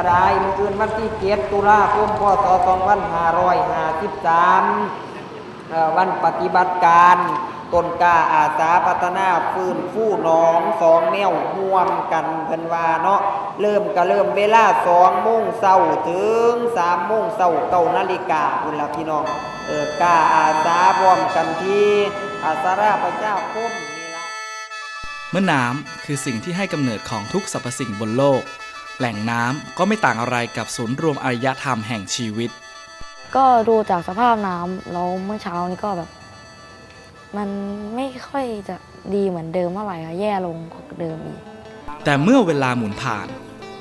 ก็ได้มืออื่นวันที่เจ็ดตุลาคมพศสองพันห้าร้อยห้าสิบสามวันปฏิบัติการต้นกาอาสาพัฒนาฟื้นฟูหนองสองแนวห่วมกันเพิ่นว่าเนาะเริ่มก็เริ่มเวลาสองโมงเช้าถึงสามโมงเช้าเก้านาฬิกาคุณละพี่น้องเออกาอาสาพร้อมกันที่อาสาราประชาคมนี่ละเมื่อน้ำคือสิ่งที่ให้กำเนิดของทุกสรรพสิ่งบนโลก แหล่งน้ำก็ไม่ต่างอะไรกับศูนย์รวมอารยธรรมแห่งชีวิต ก็ดูจากสภาพน้ำแล้วเมื่อเช้านี้ก็แบบ มันไม่ค่อยจะดีเหมือนเดิมเท่าไหร่ค่ะแย่ลงกว่าเดิมอีก แต่เมื่อเวลาหมุนผ่าน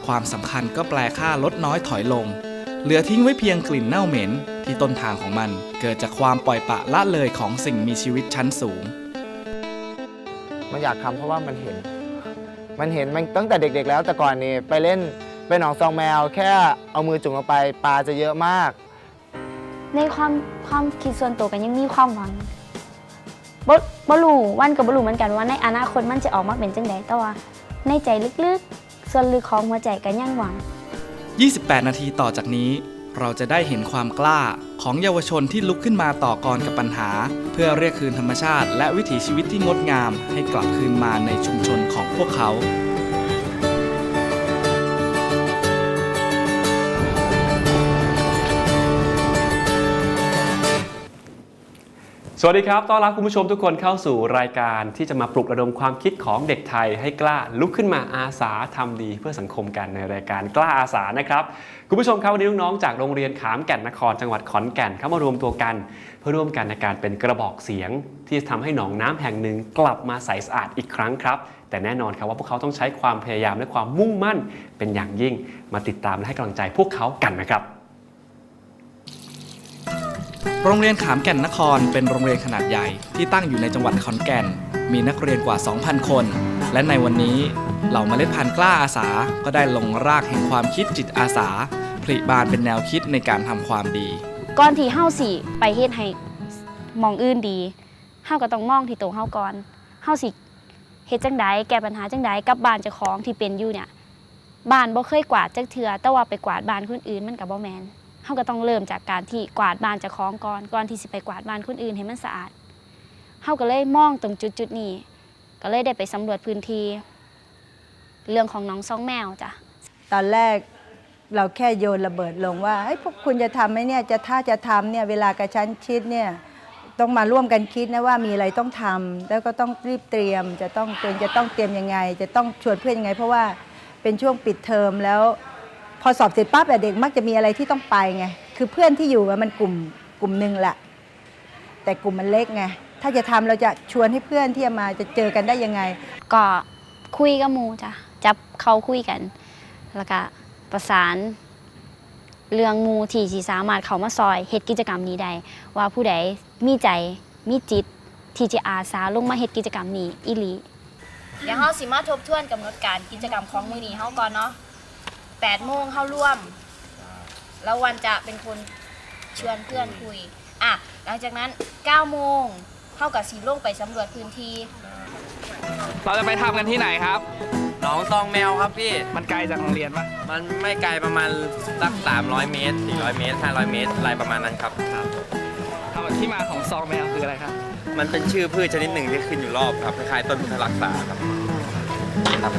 ความสำคัญก็แปลค่าลดน้อยถอยลง เหลือทิ้งไว้เพียงกลิ่นเน่าเหม็น ที่ต้นทางของมันเกิดจากความปล่อยปละละเลยของสิ่งมีชีวิตชั้นสูง มันอยากทำเพราะว่ามันเห็น มันเห็นมันตั้งแต่เด็ก ๆ แล้วแต่ก่อนนี่ไปเล่นไปหนองซองแมว แค่เอามือจุ่มลงไปปลาจะเยอะมาก ในความความคิดส่วนตัวกันยังมีความหวังบ่บ่รู้วันกับบ่รู้เหมือนกันว่าในอนาคตมันจะออกมาเป็นจังไดแต่ว่าในใจลึกๆ ส่วนลึกของหัวใจก็ยังหวัง 28 นาทีต่อจากนี้ เราจะได้เห็นความกล้าของเยาวชนที่ลุกขึ้นมาต่อกรกับปัญหา เพื่อเรียกคืนธรรมชาติ และวิถีชีวิตที่งดงามให้กลับคืนมาในชุมชนของพวกเขา สวัสดีครับ ต้อนรับคุณผู้ชมทุกคนเข้าสู่รายการที่จะมาปลุกระดมความคิดของเด็กไทยให้กล้าลุกขึ้นมาอาสาทำดีเพื่อสังคมกันในรายการกล้าอาสานะครับ คุณผู้ชมครับวันนี้น้องๆจากโรงเรียนขามแก่นนครจังหวัดขอนแก่นเข้ามารวมตัวกัน เพื่อร่วมกันในการเป็นกระบอกเสียง ที่จะทำให้หนองน้ำแห่งหนึ่งกลับมาใสสะอาดอีกครั้งครับ แต่แน่นอนครับว่าพวกเขาต้องใช้ความพยายามและความมุ่งมั่นเป็นอย่างยิ่งมาติดตามและให้กำลังใจพวกเขากันนะครับ โรงเรียนขามแก่นนครเป็นโรงเรียนขนาดใหญ่ที่ตั้งอยู่ในจังหวัดขอนแก่น มีนักเรียนกว่า 2,000 คน และในวันนี้เหล่าเมล็ดพันธุ์กล้าอาสา ก็ได้ลงรากแห่งความคิดจิตอาสา ผลิบานเป็นแนวคิดในการทำความดี ก่อนที่เฮาสิไปเฮ็ดให้มองอื่นดีเฮาก็ต้องมองที่ตัวเฮาก่อนเฮาสิเฮ็ดจังใดแก้ปัญหาจังใดกับบ้านเจ้าของที่เป็นอยู่เนี่ยบ้านบ่เคยกวาดจักเทื่อแต่ว่าไปกวาดบ้านคนอื่นมันก็บ่แม่น เฮาก็ต้องเริ่มจากการที่กวาดบ้านจ้าของก่อนก่อนที่สิไปกวาดบ้านคนอื่นให้มันสะอาดเฮาก็เลยมองตรงจุดๆนี้ ก็เลยได้ไปสำรวจพื้นที่เรื่องของน้องซองแมวจ้ะตอนแรกเราแค่โยนระเบิดลงว่าเฮ้ยพวกคุณจะทำไหมเนี่ยจะถ้าจะทำเนี่ยเวลากระชั้นชิดเนี่ยต้องมาร่วมกันคิดนะว่ามีอะไรต้องทำแล้วก็ต้องรีบเตรียม จะต้องเตรียมจะต้องเตรียมยังไง จะต้องชวนเพื่อนยังไง เพราะว่าเป็นช่วงปิดเทอมแล้ว พอสอบเสร็จปั๊บอะเด็กมักจะมีอะไรที่ต้องไปไงคือเพื่อนที่อยู่อะมันกลุ่มกลุ่มหนึ่งแหละแต่กลุ่มมันเล็กไงถ้าจะทำเราจะชวนให้เพื่อนที่จะมาจะเจอกันได้ยังไง ก็คุยกับหมูจ้ะจับเขาคุยกัน แล้วก็ประสานเรื่องหมูที่สิสามารถเขามาซอยเฮ็ดกิจกรรมนี้ได้ว่าผู้ใดมีใจมีจิตที่จะอาสาลงมาเฮ็ดกิจกรรมนี้อีหลีเดี๋ยวเฮาสิมาทบทวนกำหนดการกิจกรรมของมื้อนี้เฮาก่อนเนาะ 8โมงเข้าร่วม แล้ววันจะเป็นคนชวนเพื่อนคุย อะ หลังจากนั้น9โมงเฮากับสีลงไปสำรวจพื้นที่ เราจะไปทำกันที่ไหนครับ หนองซองแมวครับพี่ มันไกลจากโรงเรียนปะมันไม่ไกลประมาณสัก300 เมตร 400 เมตร 500 เมตรอะไรประมาณนั้นครับที่มาของซองแมวคืออะไรครับ มันเป็นชื่อพืชชนิดหนึ่งที่ขึ้นอยู่รอบครับคล้ายๆต้นพุทธรักษาครับครับ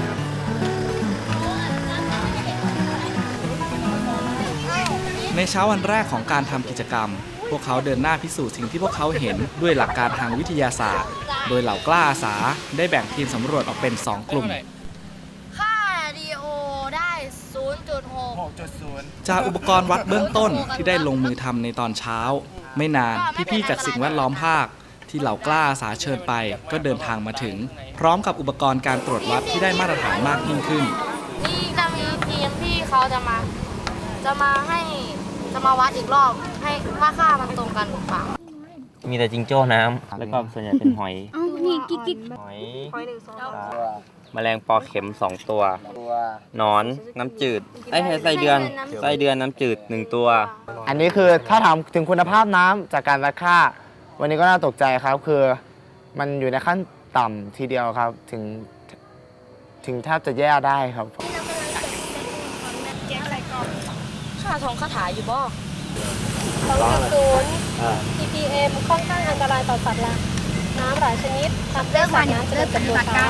ในเช้าวันแรกของการทำกิจกรรม พวกเขาเดินหน้าพิสูจน์สิ่งที่พวกเขาเห็นด้วยหลักการทางวิทยาศาสตร์ โดยเหล่ากล้าอาสาได้แบ่งทีมสำรวจออกเป็น 2 กลุ่ม ค่า DO ได้ 0.6จากอุปกรณ์วัดเบื้องต้นที่ได้ลงมือทำในตอนเช้า ไม่นานพี่ๆจากสิ่งแวดล้อมภาค ที่เหล่ากล้าอาสาเชิญไป ก็เดินทางมาถึง พร้อมกับอุปกรณ์การตรวจวัดที่ได้มาตรฐานมากยิ่งขึ้น นี่จะมีทีมที่เขาจะมา จะมาให้ จะมาวัดอีกรอบให้ว่าค่ามันตรงกันหรือเปล่ามีแต่จิงโจ้น้ำแล้วก็ส่วนใหญ่เป็นหอยนี่กิ๊กกิ๊กหอยแมลงปอเข็ม2ตัวหนอนน้ำจืดไอ้ยไส้เดือนไส้เดือนน้ำจืด1ตัว อันนี้คือถ้าถามถึงคุณภาพน้ำจากการวัดค่า วันนี้ก็น่าตกใจครับ คือมันอยู่ในขั้นต่ำทีเดียวครับ ถึงถึงแทบจะแย่ได้ครับาทองคาถาอยู่บ่2.0 ppm ค่อนข้างอันตรายต่อสัตว์ละน้ำหลายชนิดทำให้สัตว์น้ำเจริญเติบโตช้า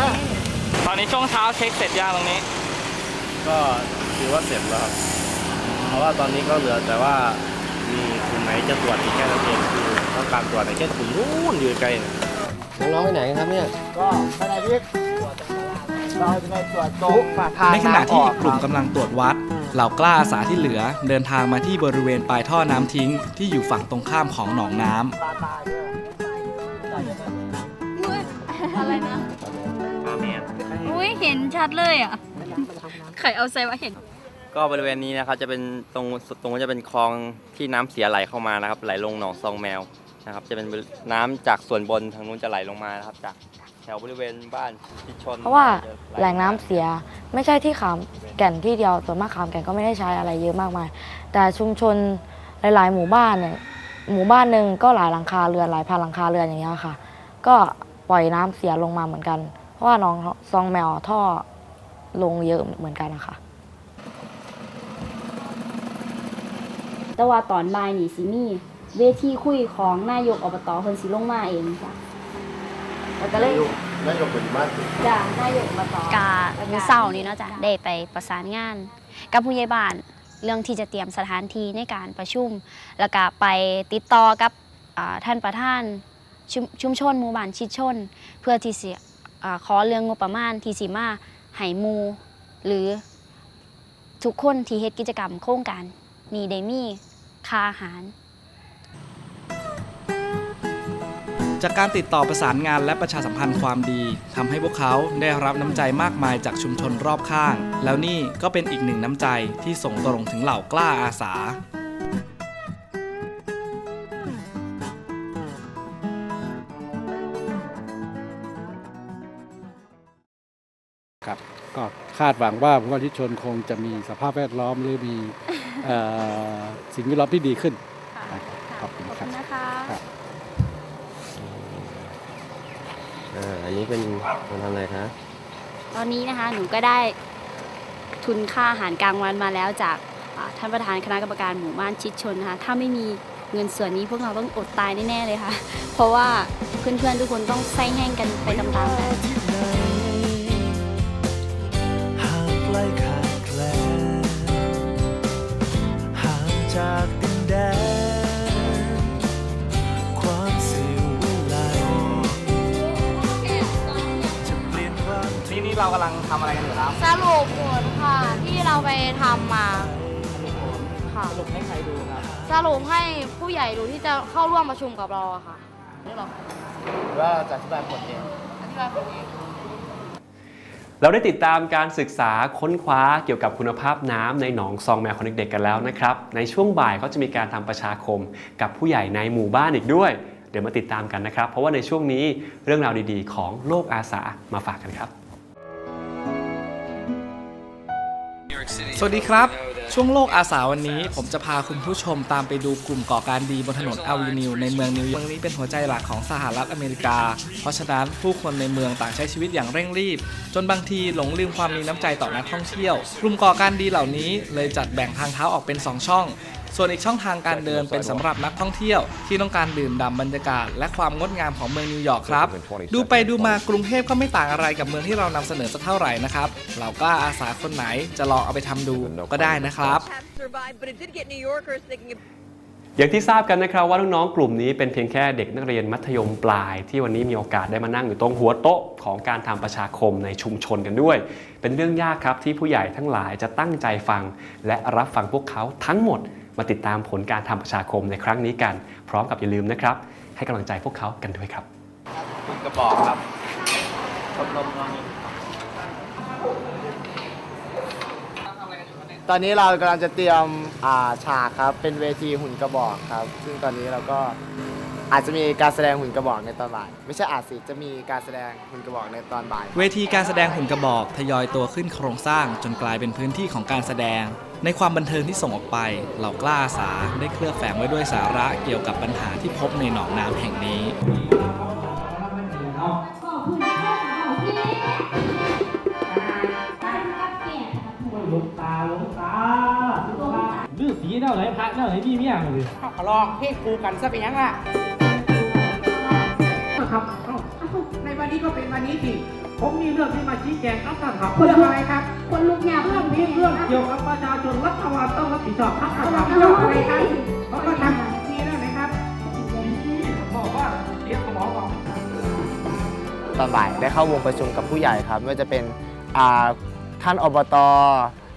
ตอนนี้ช่วงเช้าเช็คเสร็จย่างตรงนี้ ก็ถือว่าเสร็จแล้วครับเพราะว่าตอนนี้ก็เหลือแต่ว่ามีกลุ่มไหนจะตรวจอีกแค่นั้นเองคือต้องการตรวจในแค่กลุ่มนู้นอยู่ไกลๆน้องๆไปไหนครับเนี่ย ก็ขณะที่ เราจะไปตรวจตรงปากทางในขณะที่อีกกลุ่มน้ำออกกำลังตรวจวัด เหล่ากล้าอาสาที่เหลือเดินทางมาที่บริเวณปลายท่อน้ำทิ้ง ที่อยู่ฝั่งตรงข้ามของหนองน้ำ อะไรนะอุ้ยเห็นชัดเลยอะใครเอาใส่ว่าเห็น ก็บริเวณนี้นะครับจะเป็นตรงตรงนู้นจะเป็นคลองที่น้ำเสียไหลเข้ามานะครับ ไหลลงหนองซองแมวนะครับ จะเป็นน้ำจากส่วนบนทางนู้นจะไหลลงมานะครับ จาก แถวบริเวณบ้านที่ชนเพราะว่าจะไแหล่งน้ำเสียไม่ใช่ที่ขามแก่นที่เดียวส่วนมากขามแก่นก็ไม่ได้ใช้อะไรเยอะมากมาย แต่ชุมชนหลาย ๆ หมู่บ้านเนี่ยหมู่บ้านหนึ่งก็หลายหลังคาเรือนหลายพันหลังคาเรือนอย่างเงี้ยค่ะ ก็ปล่อยน้ำเสียลงมาเหมือนกัน เพราะว่าหน้องซองแมวท่อลงเยอะเหมือนกันนะคะแต่ว่าตอนบ่ายนี่สิมีเวทีคุยของนายกอบตเพิ่นสิลงมาเองจ้ะ แล้วก็เลยนายกเป็นบ้านจ้ะนายกอบตกามื้อเช้านี้เนาะจ้ะได้ไปประสานงาน กับผู้ใหญ่บ้านเรื่องที่จะเตรียมสถานที่ในการประชุม แล้วก็ไปติดต่อกับอ่าท่านประธานชุมชุมชนหมู่บ้านชิดชน เพื่อที่สิอ่าขอเรื่องงบประมาณที่สิมาให้หมู่หรือทุกคนที่เฮ็ดกิจกรรมโครงการนี้ได้มีค่าอาหาร จากการติดต่อประสานงานและประชาสัมพันธ์ความดีทำให้พวกเขาได้รับน้ำใจมากมายจากชุมชนรอบข้าง แล้วนี่ก็เป็นอีกหนึ่งน้ำใจที่ส่งตรงถึงเหล่ากล้าอาสาครับก็คาดหวังว่าผู้ว่าทิชนคงจะมีสภาพแวดล้อมหรือมีออสิ่งแวดล้อมที่ดีขึ้นนะครับขอบคุณ ขอบ ครั คุ บ ณนะคะ ครับ อ่า อันนี้ เป็นคนทำอะไรคะตอนนี้นะคะหนูก็ได้ทุนค่าอาหารกลางวันมาแล้วจากอ่าท่านประธานคณะกรรมการหมู่บ้านชิดชนนะคะ ถ้าไม่มีเงินส่วนนี้พวกเราต้องอดตายแน่ๆเลยค่ะ เพราะว่าเพื่อนๆทุกคนต้องไส้แห้งกันไปตามๆกันห่างไกลขาดแคลนห่างจากดินแดน เรากำลังทำอะไรกันอยู่ครับสรุปผลค่ะ ที่เราไปทำมาค่ะ สรุปให้ใครดูครับสรุปให้ผู้ใหญ่ดูที่จะเข้าร่วมประชุมกับเราอะค่ะว่าจะอธิบายผลเอง เราได้ติดตามการศึกษาค้นคว้าเกี่ยวกับคุณภาพน้ำในหนองซองแมวของเด็กๆกันแล้วนะครับ ในช่วงบ่ายเขาจะมีการทำประชาคม กับผู้ใหญ่ในหมู่บ้านอีกด้วย เดี๋ยวมาติดตามกันนะครับ เพราะว่าในช่วงนี้เรื่องราวดีๆ ของโลกอาสามาฝากกันครับ สวัสดีครับ ช่วงโลกอาสาวันนี้ ผมจะพาคุณผู้ชมตามไปดูกลุ่มก่อการดีบนถนนอ v ว n นิวในเมืองนิวยอร์กเมืองนี้เป็นหัวใจหลักของสหรัฐอเมริกา เพราะฉะนั้นผู้คนในเมืองต่างใช้ชีวิตอย่างเร่งรีบ จนบางทีหลงลืมความมีน้ำใจต่อนักท่องเที่ยว กลุ่มก่อการดีเหล่านี้เลยจัดแบ่งทางเท้าออกเป็น 2 ช่อง ส่วนอีกช่องทางการเดินเป็นสำหรับนักท่องเที่ยว ที่ต้องการดื่มด่ำบรรยากาศ และความงดงามของเมืองนิวยอร์กครับ ดูไปดูมากรุงเทพก็ไม่ต่างอะไรกับเมืองที่เรานำเสนอสักเท่าไหร่นะครับ เราก็อาสาคนไหนจะลองเอาไปทำดูก็ได้นะครับ อย่างที่ทราบกันนะครับว่าน้องๆกลุ่มนี้เป็นเพียงแค่เด็กนักเรียนมัธยมปลาย ที่วันนี้มีโอกาสได้มานั่งอยู่ตรงหัวโต๊ะของการทำประชาคมในชุมชนกันด้วย เป็นเรื่องยากครับที่ผู้ใหญ่ทั้งหลายจะตั้งใจฟัง และรับฟังพวกเขาทั้งหมด มาติดตามผลการทำประชาคมในครั้งนี้กัน พร้อมกับอย่าลืมนะครับ ให้กำลังใจพวกเขากันด้วยครับหุ่นกระบอกครับชมรมน้องตอนนี้เรากำลังจะเตรียมอ่าฉากครับ เป็นเวทีหุ่นกระบอกครับ ซึ่งตอนนี้เราก็ อาจจะมีการแสดงหุ่นกระบอกในตอนบ่าย ไม่ใช่อาจสิจะมีการแสดงหุ่นกระบอกในตอนบ่าย เวทีการแสดงหุ่นกระบอกทยอยตัวขึ้นโครงสร้างจนกลายเป็นพื้นที่ของการแสดง ในความบันเทิงที่ส่งออกไป เหล่ากล้าอาสาได้เคลือบแฝงไว้ด้วยสาระเกี่ยวกับปัญหาที่พบในหนองน้ำแห่งนี้ลงตาลงตาลือสีแล้วไอ้นี่เมียเลยขอลองเพลงครูกันซะเป็นยังล่ะ ครับเอ้าในวันนี้ก็เป็นวันนี้สิผมมีเรื่องที่มาชี้แจงครับท่านครับเรื่องอะไรครับคนลุกยาเรื่องนี้เรื่องเกี่ยวกับประชาชนรัฐบาลต้องรับผิดชอบครับท่านครับเรื่องอะไรครับเขาก็ทำทีแล้วนะครับผมบอกว่าเสียสมองบอกตอนบ่ายได้เข้าวงประชุมกับผู้ใหญ่ครับไม่ว่าจะเป็นอ่าท่านอบต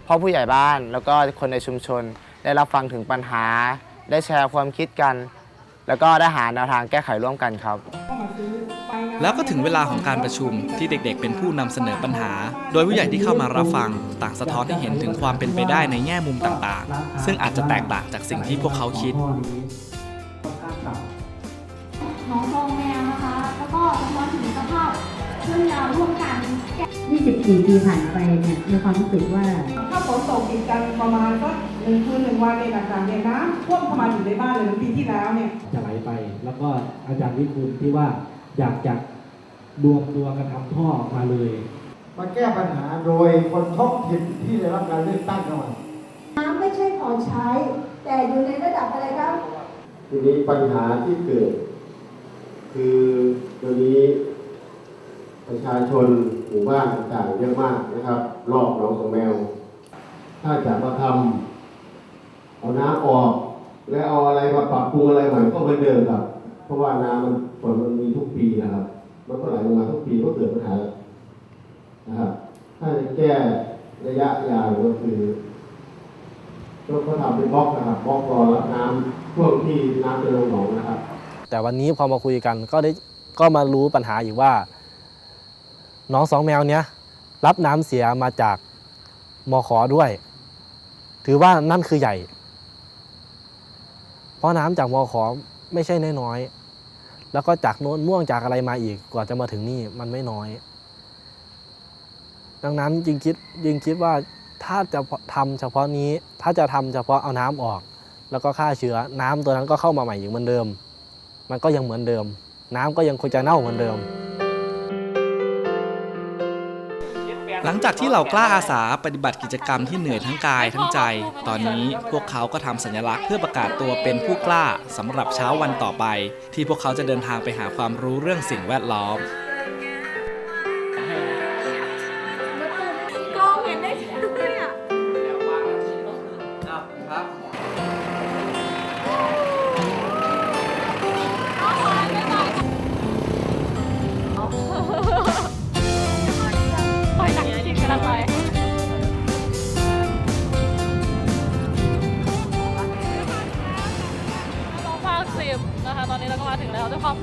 พ่อผู้ใหญ่บ้าน แล้วก็คนในชุมชน ได้รับฟังถึงปัญหา ได้แชร์ความคิดกัน แล้วก็ได้หาแนวทางแก้ไขร่วมกันครับ แล้วก็ถึงเวลาของการประชุมที่เด็กๆ เป็นผู้นำเสนอปัญหา โดยผู้ใหญ่ที่เข้ามารับฟัง ต่างสะท้อนให้เห็นถึงความเป็นไปได้ในแง่มุมต่างๆ ซึ่งอาจจะแตกต่างจากสิ่งที่พวกเขาคิด น้องทองแมวนะคะ แล้วก็สะท้อนถึงสภาพเรื่องราวร่วมกันแก้ 24 ปีผ่านไปเนี่ยมีความรู้สึกว่าถ้าฝนตกติดกันประมาณสักหนึ่งคืนหนึ่งวันในต่างๆเนี่ยน้ำท่วมเข้ามาอยู่ในบ้านเลยเหมือนปีที่แล้วเนี่ยจะไหลไป แล้วก็อาจารย์วิคุณที่ว่าอยากจะรวมตัวกันทำท่อออกมาเลยมาแก้ปัญหาโดยคนท้องถิ่นที่ได้รับการเลือกตั้งเข้ามาน้ำไม่ใช่ของใช้ แต่อยู่ในระดับอะไรครับทีนี้ปัญหาที่เกิด คือตัวนี้ประชาชน หมู่บ้านต่างๆเยอะมากนะครับ รอบหนองสองแมว ถ้าจะมาทำเอาน้ำออก และเอาอะไรมาปรับปรุงอะไรใหม่ก็เหมือนเดิมครับ เพราะว่าน้ำมันฝนมันมีทุกปีนะครับมันก็ไหลลงมาทุกปีก็เกิดปัญหานะครับถ้าจะแก้ระยะยาวก็คือก็ทำเป็นบล็อกนะครับบล็อกรอรับน้ำช่วงที่น้ำจะลงหนองนะครับ แต่วันนี้พอมาคุยกันก็ได้ก็มารู้ปัญหาอีกว่า น้องสองแมวเนี้ยรับน้ำเสียมาจากมอขอด้วย ถือว่านั่นคือใหญ่ เพราะน้ำจากมอขอไม่ใช่น้อยๆแล้วก็จากโน้นม่วงจากอะไรมาอีกกว่าจะมาถึงนี่มันไม่น้อย ดังนั้นจึงคิดจึงคิดว่าถ้าจะทำเฉพาะนี้ถ้าจะทำเฉพาะเอาน้ำออก แล้วก็ฆ่าเชื้อน้ำตัวนั้นก็เข้ามาใหม่อีกเหมือนเดิม มันก็ยังเหมือนเดิม น้ำก็ยังคงจะเน่าเหมือนเดิม หลังจากที่เหล่ากล้าอาสาปฏิบัติกิจกรรมที่เหนื่อยทั้งกายทั้งใจ ตอนนี้พวกเขาก็ทำสัญลักษณ์เพื่อประกาศตัวเป็นผู้กล้าสำหรับเช้าวันต่อไป ที่พวกเขาจะเดินทางไปหาความรู้เรื่องสิ่งแวดล้อม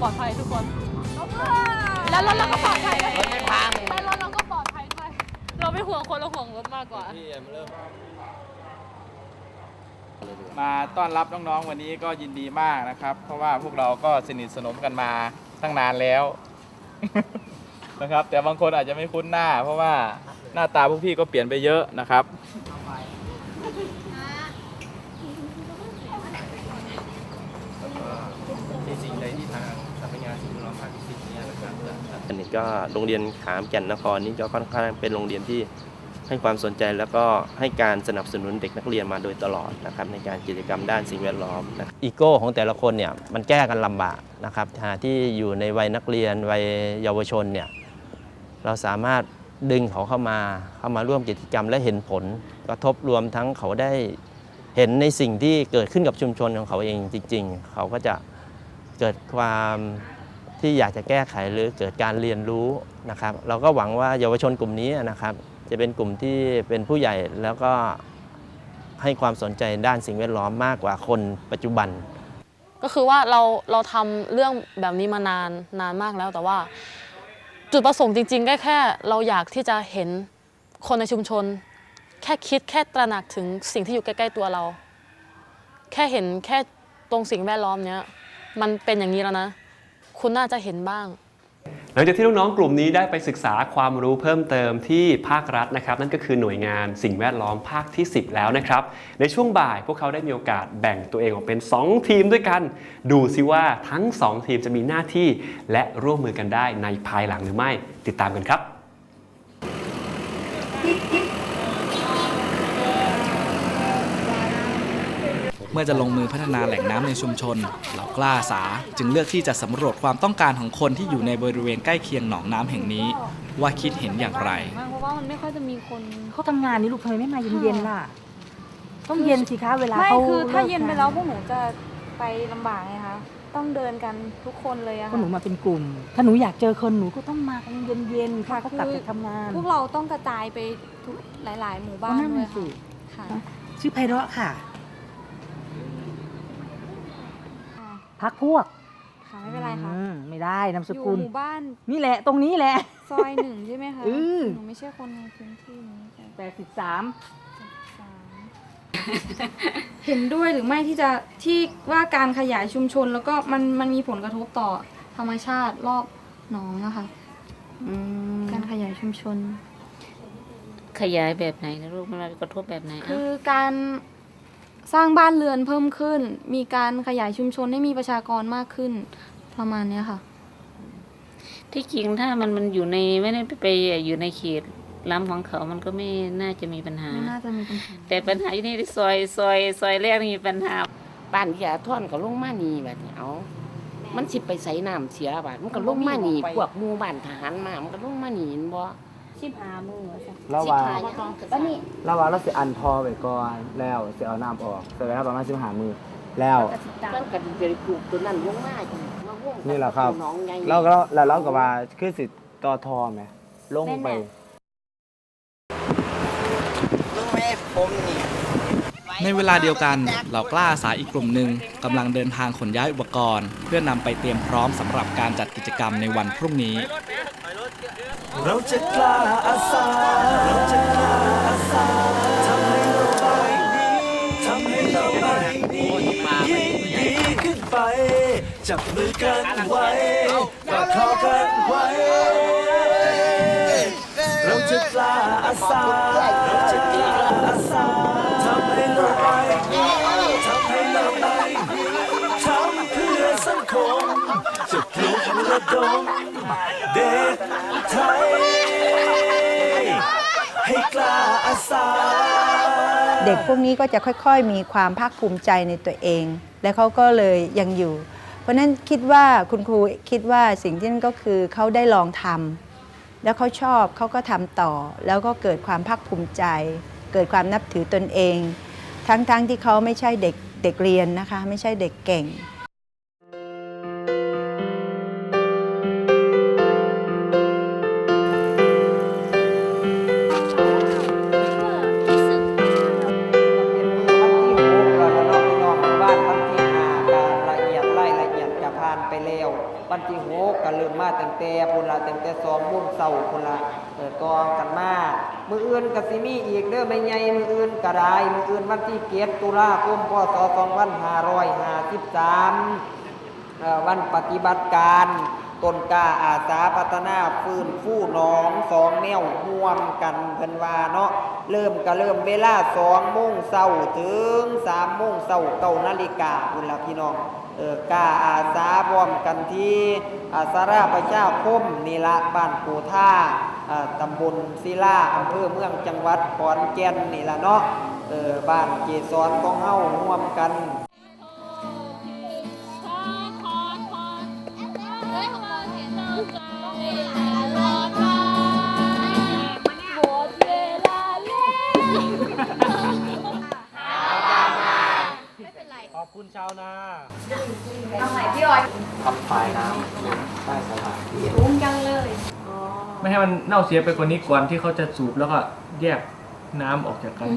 ปลอดภัยทุกคน แล้วรถเราก็ปลอดภัยด้วยรถไม่พัง แล้วรถเราก็ปลอดภัยด้วย เราไม่ห่วงคนเราห่วงรถมากกว่ามาต้อนรับน้องๆวันนี้ก็ยินดีมากนะครับ เพราะว่าพวกเราก็สนิทสนมกันมาตั้งนานแล้ว นะครับ แต่บางคนอาจจะไม่คุ้นหน้า เพราะว่าหน้าตาพวกพี่ก็เปลี่ยนไปเยอะนะครับ สิ่งใดที่ทางสำนักงานสิ่งแวดล้อมภาคที่สิบเนี่ยนะครับ อันนี้ ก็โรงเรียนขามแก่นนครนี่ก็ค่อนข้างเป็นโรงเรียนที่ให้ความสนใจแล้วก็ให้การสนับสนุนเด็กนักเรียนมาโดยตลอดนะครับในการกิจกรรมด้านสิ่งแวดล้อมนะอีโก้ของแต่ละคนเนี่ยมันแก้กันลำบากนะครับหาที่อยู่ในวัยนักเรียนวัยเยาวชนเนี่ยเราสามารถดึงเขาเข้ามาเข้ามาร่วมกิจกรรมและเห็นผลกระทบรวมทั้งเขาได้เห็นในสิ่งที่เกิดขึ้นกับชุมชนของเขาเองจริง ๆ เขาก็จะเกิดความ ที่อยากจะแก้ไขหรือเกิดการเรียนรู้นะครับ เราก็หวังว่าเยาวชนกลุ่มนี้นะครับ จะเป็นกลุ่มที่เป็นผู้ใหญ่แล้วก็ให้ความสนใจด้านสิ่งแวดล้อมมากกว่าคนปัจจุบัน ก็คือว่าเราเราทำเรื่องแบบนี้มานานนานมากแล้วแต่ว่า จุดประสงค์จริงๆก็แค่ เราอยากที่จะเห็นคนในชุมชน แค่คิดแค่ตระหนักถึงสิ่งที่อยู่ใกล้ ๆตัวเรา แค่เห็นแค่ตรงสิ่งแวดล้อมเนี้ยมันเป็นอย่างนี้แล้วนะ คุณน่าจะเห็นบ้าง หลังจากที่น้องๆกลุ่มนี้ได้ไปศึกษาความรู้เพิ่มเติมที่ภาครัฐนะครับ นั่นก็คือหน่วยงานสิ่งแวดล้อมภาคที่ 10 แล้วนะครับ ในช่วงบ่ายพวกเขาได้มีโอกาสแบ่งตัวเองออกเป็น 2 ทีมด้วยกัน ดูซิว่าทั้ง 2 ทีมจะมีหน้าที่ และร่วมมือกันได้ในภายหลังหรือไม่ติดตามกันครับ เมื่อจะลงมือพัฒนาแหล่งน้ำในชุมชนเหล่ากล้าอาสาจึงเลือกที่จะสำรวจความต้องการของคนที่อยู่ในบริเวณใกล้เคียงหนองน้ำแห่งนี้ ว่าคิดเห็นอย่างไรมากเพราะว่ามันไม่ค่อยจะมีคนเขาทำงานนี่ลูกทำไมไม่มาเย็นๆล่ะ ต้องเย็นสิคะเวลาไม่เขาคือถ้าลิกเย็นไปงแล้วพวกหนูจะไปลำบากไงคะต้องเดินกันทุกคนเลยอะพวกค่ะหนูมาเป็นกลุ่ม ถ้าหนูอยากเจอคนหนูก็ต้องมากันเย็นๆค่ะเขากลับจากทำงานพวกเราต้องกระจายไปทุกหลาย ๆ หมู่บ้านอ๋อนั่นเลน่ะยสิค่ะ ชื่อไพเราะค่ะ พักพวกค่ะไม่เป็นไรค่ะอืมไม่ได้นามสอยู่กุล หมู่บ้านนี่แหละตรงนี้แหละ ซอยหนึ่งใช่ไหมคะอือ หนูไม่ใช่คนในพื้นที่นี้ค่ะแปดสิบสามเห็นด้วยหรือไม่ที่จะที่ว่าการขยายชุมชนแล้วก็มันมันมีผลกระทบต่อธรรมชาติรอบหนองนะคะการขยายชุมชน ขยายแบบไหนนะลูกมันกระทบแบบไหนคือการ สร้างบ้านเรือนเพิ่มขึ้น มีการขยายชุมชนให้มีประชากรมากขึ้น ประมาณเนี้ยค่ะ ที่จริงถ้ามันมันอยู่ในไม่ได้ไปไปอยู่ในเขตล้ำของเขามันก็ไม่น่าจะมีปัญหา ไม่น่าจะมีปัญหาแต่ปัญหาอยู่นี่ซอยซอยซอยแรกนี่มีปัญหา บ้านยาท่อนก็ลงมานี่บัดนี้เอา มันสิไปใส่น้ำเสียบัดมันก็ลงมานี่พวกหมู่บ้านทหารมา มันก็ลงมานี่เห็นบ่ ชิบหามือระหว่างบ้านนี้ระหว่างเราสิอันพอไว้ก่อนแล้วสิเอาน้ำออกเสร็จแล้วประมาณสิบหามือแล้วมันก็สิไปปลูกตัวนั้นลงมาอีกมาร่วมกันี่แหละครับ น้องใหญ่เราก็แล้วเราก็ว่าคือสิต่อทอไหมลงไปในเวลาเดียวกันเหล่ากล้าอาสาอีกกลุ่มหนึ่งกำลังเดินทางขนย้ายอุปกรณ์ เพื่อนำไปเตรียมพร้อมสำหรับการจัดกิจกรรมในวันพรุ่งนี้ เราจะกล้าอาสาเราจะกล้าอาสาทำให้เราไปดีทำให้เราไปดียิ่งดีขึ้นไป จับมือกันไว้กอดคอกันไว้ เราจะกล้าอาสาเราจะกล้าอาสาทำให้เราไปดีทำให้เราไปดีทำเพื่อสังคมจะปลุระดม เด็กไทย ให้กล้าอาสา เด็กพวกนี้ก็จะค่อยๆ มีความภาคภูมิใจในตัวเอง และเขาก็เลยยังอยู่ เพราะฉะนั้นคิดว่าคุณครูคิดว่าสิ่งที่นั่นก็คือเขาได้ลองทำแล้วเขาชอบเขาก็ทำต่อ แล้วก็เกิดความภาคภูมิใจ เกิดความนับถือตนเอง ทั้งๆที่เขาไม่ใช่เด็กเด็กเรียนนะคะ ไม่ใช่เด็กเก่ง โมงเช้าพุ่นละเออกองกันมามืออื่นก็สิมีอีกเด้อไม่ใหญ่มืออื่นก็ไดมืออื่นวันที่เกียรตุลาคมพศสองพันห้าร้อยห้าสิบสามวันปฏิบัติการตนกาอาสาพัฒนาฟื้นฟูหนองสองแนวร่วมกันเพิ่นว่าเนาะเริ่มก็เริ่มเวลาสองโมงเช้าถึงสามโมงเช้าเก้านาฬิกาคุณละพี่น้อง เออกาอาสาพร้อมกันที่อาสาราประชาคมนีละบ้านปูท่าตำบลศิลาอำเภอเมืองจังหวัดขอนแก่นนี่ละเนาะเออบ้านเกสรของเฮาร่วมกันขอบ คุณชาวนาทำไหนพี่ออยทำฝายน้ำใต้สะพานรุ้งจังเลยไม่ให้มันเน่าเสียไปกว่านี้ก่อนที่เขาจะสูบแล้วก็แยกน้ำออกจากกัน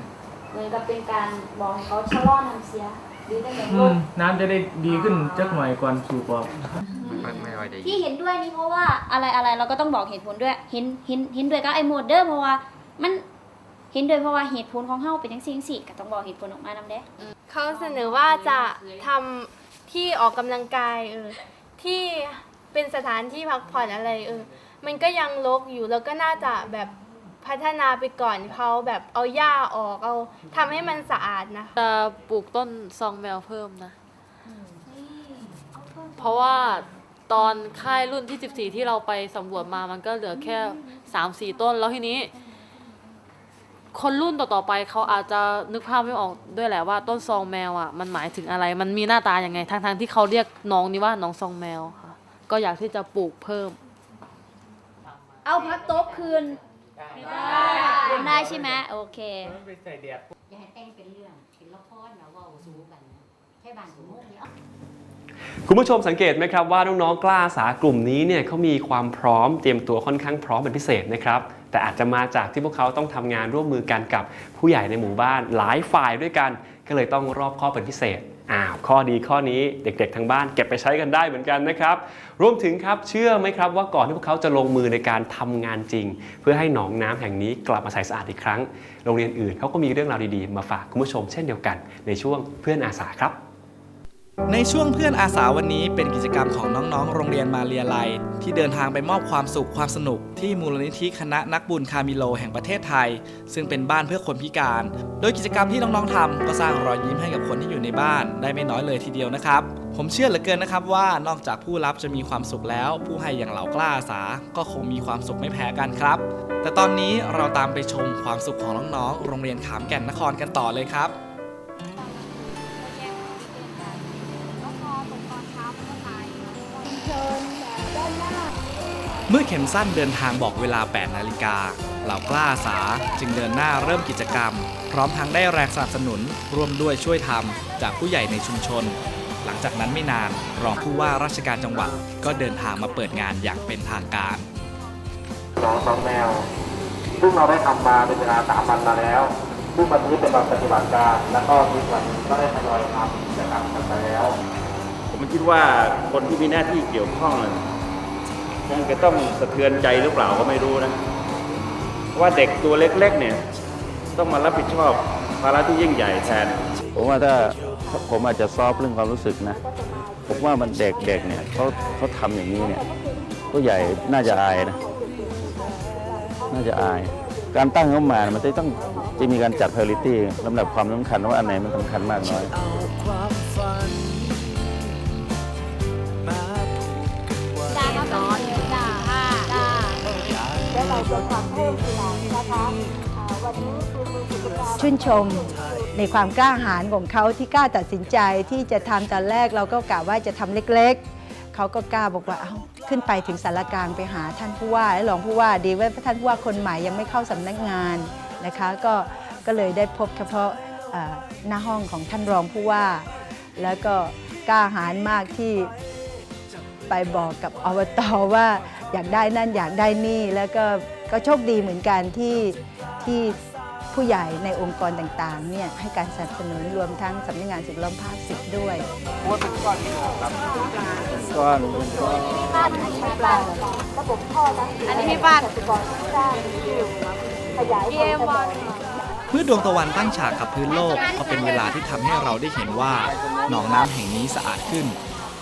เหมือนกับเป็นการบอกให้เขาชะลอน้ำเสียหรือได้แบบอืมน้ำจะได้ดีขึ้นจักหน่อยก่อนสูบออกที่เห็นด้วยนี่เพราะว่าอะไรอะไรเราก็ต้องบอกเหตุผลด้วยเห็นเห็นเห็นด้วยกับไอ้โมดเดอร์เพราะว่ามันเห็นด้วยเพราะว่าเหตุผลของเฮาเป็นจังซี่จังซี่ก็ต้องบอกเหตุผลออกมานำเด้ เขาเสนอว่าจะทำที่ออกกำลังกายเออที่เป็นสถานที่พักผ่อนอะไรเออมันก็ยังรกอยู่แล้วก็น่าจะแบบพัฒนาไปก่อนเขาแบบเอาหญ้าออกเอาทำให้มันสะอาดนะจะปลูกต้นซองแมวเพิ่มนะ เพราะว่าตอนค่ายรุ่นที่ 14 ที่เราไปสำรวจมามันก็เหลือแค่ 3-4 ต้นแล้วทีนี้ คนรุ่นต่อๆไปเขาอาจจะนึกภาพไม่ออกด้วยแหละว่าต้นซองแมวอะมันหมายถึงอะไร มันมีหน้าตาอย่างไงทั้งๆที่เขาเรียกน้องนี้ว่าน้องซองแมวค่ะ ก็อยากที่จะปลูกเพิ่ม เอาพักโต๊ะคืนได้ได้ใช่ไหมโอเคอย่าให้แต่งเป็นเรื่อง เป็นละครนะเว่าสู้กันแค่บ้านสมมุติเนี่ย คุณผู้ชมสังเกตไหมครับว่าน้องๆกล้าอาสากลุ่มนี้เนี่ยเขามีความพร้อมเตรียมตัวค่อนข้างพร้อมเป็นพิเศษนะครับ แต่อาจจะมาจากที่พวกเขาต้องทำงานร่วมมือกันกับผู้ใหญ่ในหมู่บ้านหลายฝ่ายด้วยกัน ก็เลยต้องรอบคอเป็นพิเศษอ้าวข้อดีข้อนี้เด็กๆทางบ้านเก็บไปใช้กันได้เหมือนกันนะครับ รวมถึงครับเชื่อไหมครับว่าก่อนที่พวกเขาจะลงมือในการทำงานจริง เพื่อให้หนองน้ำแห่งนี้กลับมาใสสะอาดอีกครั้ง โรงเรียนอื่นเขาก็มีเรื่องราวดีๆ มาฝากคุณผู้ชมเช่นเดียวกัน ในช่วงเพื่อนอาสาครับ ในช่วงเพื่อนอาสาวันนี้เป็นกิจกรรมของน้องๆ โรงเรียนมาเรียไลที่เดินทางไปมอบความสุขความสนุกที่มูลนิธิคณะนักบุญคามิโลแห่งประเทศไทย ซึ่งเป็นบ้านเพื่อคนพิการ โดยกิจกรรมที่น้องๆทำก็สร้างรอยยิ้มให้กับคนที่อยู่ในบ้านได้ไม่น้อยเลยทีเดียวนะครับ ผมเชื่อเหลือเกินนะครับว่านอกจากผู้รับจะมีความสุขแล้ว ผู้ให้อย่างเหล่ากล้าอาสาก็คงมีความสุขไม่แพ้กันครับ แต่ตอนนี้เราตามไปชมความสุขของน้องๆ โรงเรียนขามแก่นนครกันต่อเลยครับ มื่อเข็มสั้นเดินทางบอกเวลา 8 นาฬิกา เหล่ากล้าอาสาจึงเดินหน้าเริ่มกิจกรรม พร้อมทั้งได้แรงสนับสนุนร่วมด้วยช่วยทำจากผู้ใหญ่ในชุมชน หลังจากนั้นไม่นานรองผู้ว่าราชการจังหวัดก็เดินทางมาเปิดงานอย่างเป็นทางการน้องสองแมว ซึ่งเราได้ทำมาเป็นเวลาสามวันมาแล้ว ซึ่งวันนี้เป็นวันปฏิบัติการแล้วก็มีวันก็ได้ทยอยทำกิจกรรมกันไปแล้ว ผมคิดว่าคนที่มีหน้าที่เกี่ยวข้องน่ะ คงจะต้องสะเทือนใจหรือเปล่าก็ไม่รู้นะเพราะว่าเด็กตัวเล็กๆเนี่ยต้องมารับผิดชอบภาระที่ยิ่งใหญ่แทน ผมว่าถ้าผมอาจจะซอฟเรื่องความรู้สึกนะ ผมว่ามันเด็กๆเนี่ยเขาเขาทำอย่างนี้เนี่ยผู้ใหญ่น่าจะอายนะ น่าจะอาย การตั้งงบมามันจะต้องจะมีการจัด priority ลำดับความสำคัญว่าอันไหนมันสำคัญมากน้อย เราจะทำเพิ่มทีหลังนะคะวันนี้คือมือกิจกรรมชื่นชมในความกล้าหาญของเขาที่กล้าตัดสินใจที่จะทำตอนแรกเราก็กะว่าจะทำเล็กๆ เขาก็กล้าบอกว่าเอาขึ้นไปถึงสารกลางไปหาท่านผู้ว่าและรองผู้ว่าดีว่าท่านผู้ว่าคนใหม่ยังไม่เข้าสำนักงานนะคะ ก็ก็เลยได้พบเฉพาะหน้าห้องของท่านรองผู้ว่า แล้วก็กล้าหาญมากที่ไปบอกกับอบตว่า อยากได้นั่นอยากได้นี่แล้วก็ก็โชคดีเหมือนกันที่ที่ผู้ใหญ่ในองค์กรต่างๆเนี่ยให้การสนับสนุนรวมทั้งสำนักงานสิ่งแวดล้อมภาคสิบด้วยก้อนอันนี้พี่ป้านขยายผลเมื่อดวงตะวันตั้งฉากกับพื้นโลกก็เป็นเวลาที่ทำให้เราได้เห็นว่าหนองน้ำแห่งนี้สะอาดขึ้น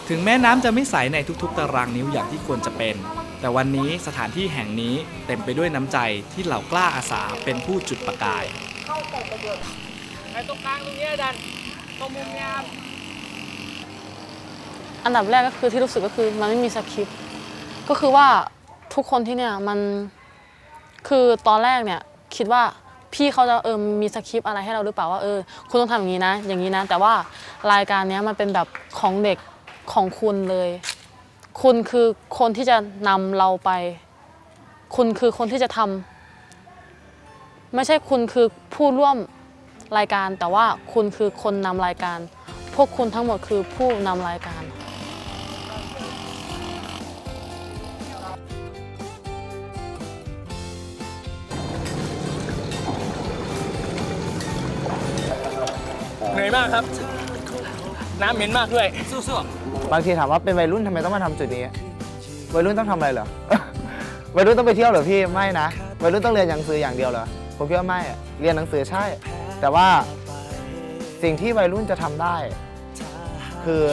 ถึงแม้น้ำจะไม่ใสในทุกๆ ตารางนิ้วอย่างที่ควรจะเป็น แต่วันนี้สถานที่แห่งนี้เต็มไปด้วยน้ำใจที่เหล่ากล้าอาสาเป็นผู้จุดประกายไปตรงกลางตรงนี้อาจารย์ตรงมุมงามอันดับแรกก็คือที่รู้สึกก็คือมันไม่มีสคริปต์ก็คือว่าทุกคนที่เนี่ยมันคือตอนแรกเนี่ยคิดว่าพี่เขาจะเออมีสคริปต์อะไรให้เราหรือเปล่าว่าเออคุณต้องทำอย่างนี้นะ อย่างนี้นะ แต่ว่ารายการเนี้ยมันเป็นแบบของเด็กของคุณเลย คุณคือคนที่จะนำเราไป คุณคือคนที่จะทำไม่ใช่คุณคือผู้ร่วมรายการ แต่ว่าคุณคือคนนำรายการ พวกคุณทั้งหมดคือผู้นำรายการเหนื่อยมากครับ น้ำเหม็นมากด้วยสู้ บางทีถามว่าเป็นวัยรุ่นทำไมต้องมาทำจุดนี้ วัยรุ่นต้องทำอะไรเหรอ วัยรุ่นต้องไปเที่ยวเหรอพี่ไม่นะ วัยรุ่นต้องเรียนหนังสืออย่างเดียวเหรอผมคิดว่าไม่อะเรียนหนังสือใช่ แต่ว่าสิ่งที่วัยรุ่นจะทำได้ คือ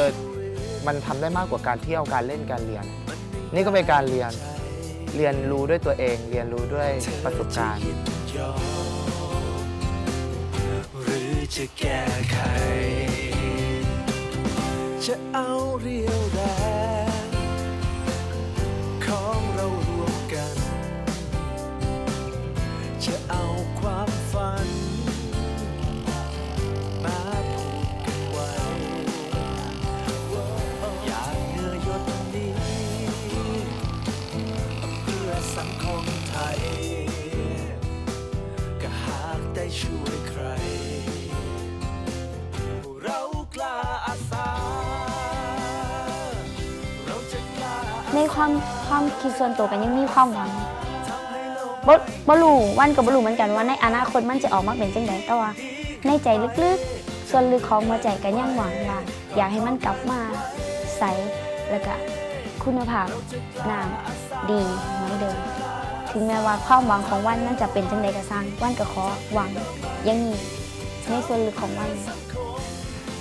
มันทำได้มากกว่าการเที่ยวการเล่นการเรียน นี่ก็เป็นการเรียนเรียนรู้ด้วยตัวเอง เรียนรู้ด้วยประสบการณ์ หรือจะแก้ไข จะเอาเรียวแรง ในความความคิดส่วนตัวกันยังมีความหวังบ่บ่รู้วันก็บ่รู้เหมือนกันว่าในอนาคตมันจะออกมาเป็นจังไดแต่ว่าในใจลึกๆ ส่วนลึกของหัวใจก็ยังหวังว่าอยากให้มันกลับมาใสแล้วก็คุณภาพน้ำดีเหมือนเดิมถึงแม้ว่าความหวังของวันมันจะเป็นจังไดก็สร้างวันก็ขอหวังยังนี้ในส่วนลึกของวัน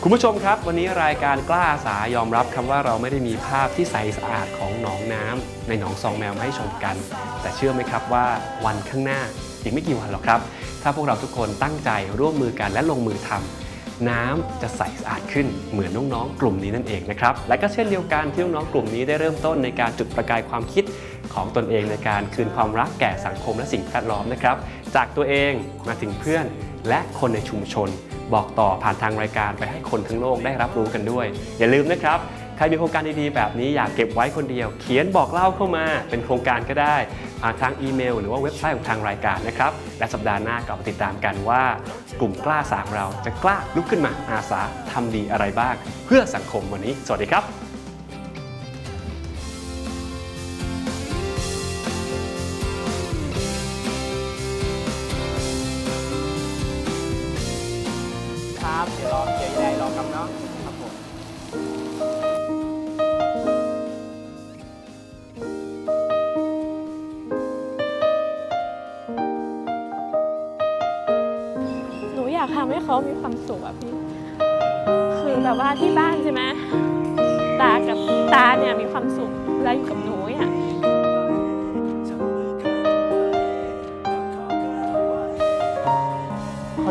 คุณผู้ชมครับ วันนี้รายการกล้าอาสายอมรับคำว่าเราไม่ได้มีภาพที่ใสสะอาดของหนองน้ำในหนองซองแมวมาให้ชมกัน แต่เชื่อไหมครับว่าวันข้างหน้าอีกไม่กี่วันหรอกครับ ถ้าพวกเราทุกคนตั้งใจร่วมมือกันและลงมือทำน้ำจะใสสะอาดขึ้นเหมือนน้องๆกลุ่มนี้นั่นเองนะครับและก็เช่นเดียวกันที่น้องๆกลุ่มนี้ได้เริ่มต้นในการจุดประกายความคิดของตนเองในการคืนความรักแก่สังคมและสิ่งแวดล้อมนะครับ จากตัวเองมาถึงเพื่อนและคนในชุมชน บอกต่อผ่านทางรายการไปให้คนทั้งโลกได้รับรู้กันด้วย อย่าลืมนะครับ ใครมีโครงการดีๆ แบบนี้อยากเก็บไว้คนเดียว เขียนบอกเล่าเข้ามาเป็นโครงการก็ได้ ผ่านทางอีเมล หรือว่าเว็บไซต์ของทางรายการนะครับ และสัปดาห์หน้ากลับมาติดตามกันว่ากลุ่มกล้าสางเราจะกล้าลุกขึ้นมาอาสาทำดีอะไรบ้าง เพื่อสังคมวันนี้ สวัสดีครับ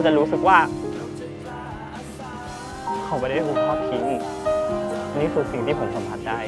จะรู้สึกว่าเขาไม่ได้ถูกทอดทิ้งนี่คือสิ่งที่ผมสัมผัสได้